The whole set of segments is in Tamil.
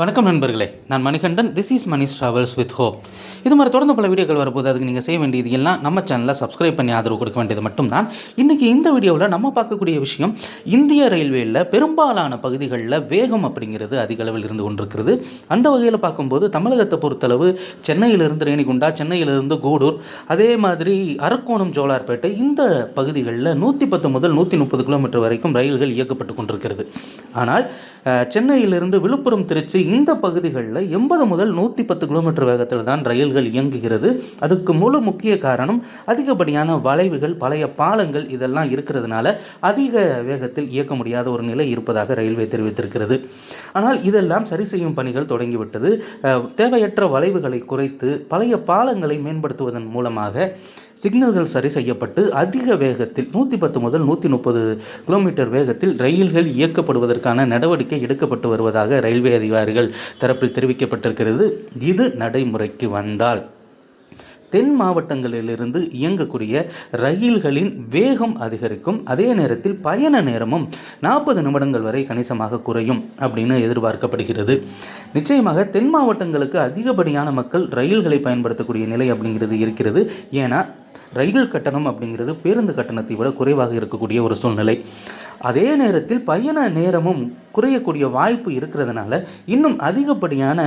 வணக்கம் நண்பர்களே. நான் Manikandan. This is Mani's travels with hope இது மாதிரி தொடர்ந்து பல வீடியோக்கள் வரப்போது அதுக்கு நீங்கள் செய்ய வேண்டியது எல்லாம் நம்ம சேனலில் சப்ஸ்கிரைப் பண்ணி ஆதரவு கொடுக்க வேண்டியது மட்டும்தான். இன்றைக்கி இந்த வீடியோவில் நம்ம பார்க்கக்கூடிய விஷயம் இந்திய ரயில்வேயில் பெரும்பாலான பகுதிகளில் வேகம் அப்படிங்கிறது அதிக அளவில் இருந்து கொண்டிருக்கிறது. அந்த வகையில் பார்க்கும்போது தமிழகத்தை பொறுத்தளவு சென்னையிலிருந்து ரேணிகுண்டா சென்னையிலிருந்து கூடூர் அதே மாதிரி அரக்கோணம் ஜோலார்பேட்டை இந்த பகுதிகளில் நூற்றி பத்து முதல் நூற்றி முப்பது கிலோமீட்டர் வரைக்கும் ரயில்கள் இயக்கப்பட்டு கொண்டிருக்கிறது. ஆனால் சென்னையிலிருந்து விழுப்புரம் திருச்சி இந்த பகுதிகளில் எண்பது முதல் நூற்றி பத்து கிலோமீட்டர் வேகத்தில் தான் ரயில்கள் இயங்குகிறது. அதுக்கு முழு முக்கிய காரணம் அதிகப்படியான வளைவுகள் பழைய பாலங்கள் இதெல்லாம் இருக்கிறதுனால அதிக வேகத்தில் இயக்க முடியாத ஒரு நிலை இருப்பதாக ரயில்வே தெரிவித்திருக்கிறது. ஆனால் இதெல்லாம் சரி செய்யும் பணிகள் தொடங்கிவிட்டது. தேவையற்ற வளைவுகளை குறைத்து பழைய பாலங்களை மேம்படுத்துவதன் மூலமாக சிக்னல்கள் சரி செய்யப்பட்டு அதிக வேகத்தில் நூற்றி பத்து முதல் நூற்றி முப்பது கிலோமீட்டர் வேகத்தில் ரயில்கள் இயக்கப்படுவதற்கான நடவடிக்கை எடுக்கப்பட்டு வருவதாக ரயில்வே அதிகாரிகள் தரப்பில் தெரிவிக்கப்பட்டிருக்கிறது. இது நடைமுறைக்கு வந்தால் தென் மாவட்டங்களிலிருந்து இயங்கக்கூடிய ரயில்களின் வேகம் அதிகரிக்கும். அதே நேரத்தில் பயண நேரமும் நாற்பது நிமிடங்கள் வரை கணிசமாக குறையும் அப்படின்னு எதிர்பார்க்கப்படுகிறது. நிச்சயமாக தென் மாவட்டங்களுக்கு அதிகப்படியான மக்கள் ரயில்களை பயன்படுத்தக்கூடிய நிலை அப்படிங்கிறது இருக்கிறது. ஏன்னா ரயில் கட்டணம் அப்படிங்கிறது பேருந்து கட்டணத்தை விட குறைவாக இருக்கக்கூடிய ஒரு சூழ்நிலை. அதே நேரத்தில் பயண நேரமும் குறையக்கூடிய வாய்ப்பு இருக்கிறதுனால இன்னும் அதிகப்படியான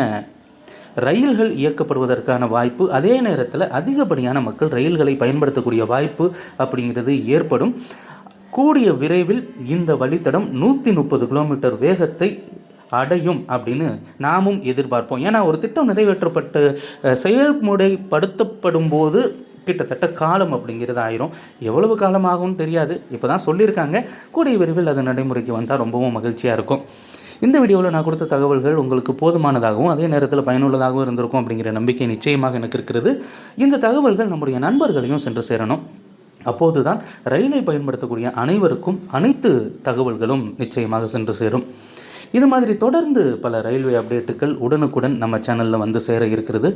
ரயில்கள் இயக்கப்படுவதற்கான வாய்ப்பு அதே நேரத்தில் அதிகப்படியான மக்கள் ரயில்களை பயன்படுத்தக்கூடிய வாய்ப்பு அப்படிங்கிறது ஏற்படும். கூடிய விரைவில் இந்த வழித்தடம் நூற்றி முப்பது கிலோமீட்டர் வேகத்தை அடையும் அப்படின்னு நாமும் எதிர்பார்ப்போம். ஏன்னா ஒரு திட்டம் நிறைவேற்றப்பட்டு செயல்முறைப்படுத்தப்படும் போது கிட்டத்தட்ட காலம் அப்படிங்கிறது ஆயிரும். எவ்வளவு காலம் ஆகும்னு தெரியாது. இப்போ தான் சொல்லியிருக்காங்க. கூடிய விரைவில் அது நடைமுறைக்கு வந்தால் ரொம்பவும் மகிழ்ச்சியாக இருக்கும். இந்த வீடியோவில் நான் கொடுத்த தகவல்கள் உங்களுக்கு போதுமானதாகவும் அதே நேரத்தில் பயனுள்ளதாகவும் இருந்திருக்கும் அப்படிங்கிற நம்பிக்கை நிச்சயமாக எனக்கு இருக்கிறது. இந்த தகவல்கள் நம்முடைய நண்பர்களையும் சென்று சேரணும். அப்போது தான் ரயிலை பயன்படுத்தக்கூடிய அனைவருக்கும் அனைத்து தகவல்களும் நிச்சயமாக சென்று சேரும். இது மாதிரி தொடர்ந்து பல ரயில்வே அப்டேட்டுகள் உடனுக்குடன் நம்ம சேனலில் வந்து சேர இருக்கிறது.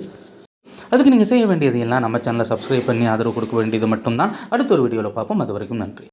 அதுக்கு நீங்கள் செய்ய வேண்டியது எல்லாம் நம்ம சேனலை சப்ஸ்கிரைப் பண்ணி ஆதரவு கொடுக்க வேண்டியது மட்டும்தான். அடுத்த ஒரு வீடியோவில் பார்ப்போம். அது வரைக்கும் நன்றி.